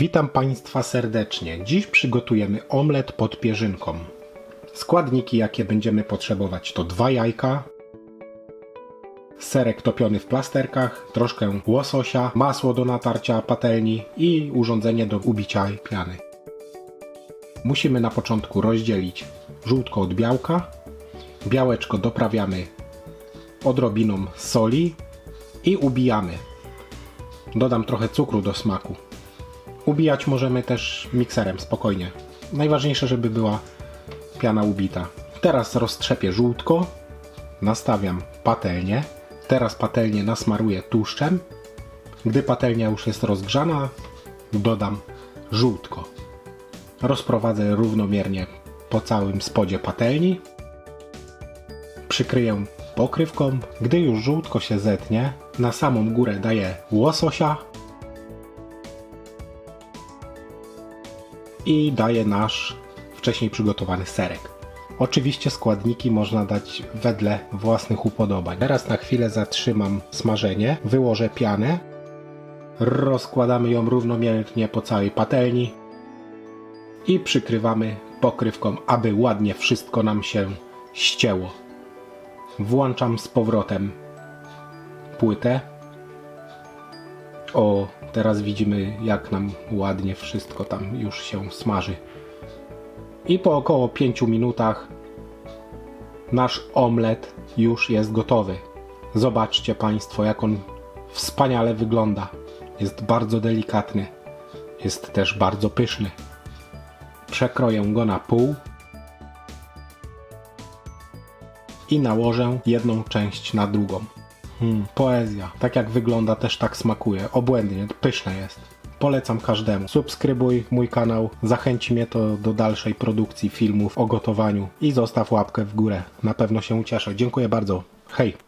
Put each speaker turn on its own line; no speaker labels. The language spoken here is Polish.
Witam Państwa serdecznie. Dziś przygotujemy omlet pod pierzynką. Składniki, jakie będziemy potrzebować, to dwa jajka, serek topiony w plasterkach, troszkę łososia, masło do natarcia patelni i urządzenie do ubicia piany. Musimy na początku rozdzielić żółtko od białka. Białeczko doprawiamy odrobiną soli i ubijamy. Dodam trochę cukru do smaku. Ubijać możemy też mikserem spokojnie. Najważniejsze, żeby była piana ubita. Teraz roztrzepię żółtko, nastawiam patelnię. Teraz patelnię nasmaruję tłuszczem. Gdy patelnia już jest rozgrzana, dodam żółtko. Rozprowadzę równomiernie po całym spodzie patelni. Przykryję pokrywką. Gdy już żółtko się zetnie, na samą górę daję łososia i daję nasz wcześniej przygotowany serek. Oczywiście składniki można dać wedle własnych upodobań. Teraz na chwilę zatrzymam smażenie, wyłożę pianę, rozkładamy ją równomiernie po całej patelni i przykrywamy pokrywką, aby ładnie wszystko nam się ścięło. Włączam z powrotem płytę. O, teraz widzimy jak nam ładnie wszystko tam już się smaży. I po około 5 minutach nasz omlet już jest gotowy. Zobaczcie Państwo, jak on wspaniale wygląda. Jest bardzo delikatny. Jest też bardzo pyszny. Przekroję go na pół i nałożę jedną część na drugą. Hmm, poezja. Tak jak wygląda, też tak smakuje. Obłędnie, pyszne jest. Polecam każdemu. Subskrybuj mój kanał, zachęci mnie to do dalszej produkcji filmów o gotowaniu i zostaw łapkę w górę. Na pewno się ucieszę. Dziękuję bardzo. Hej!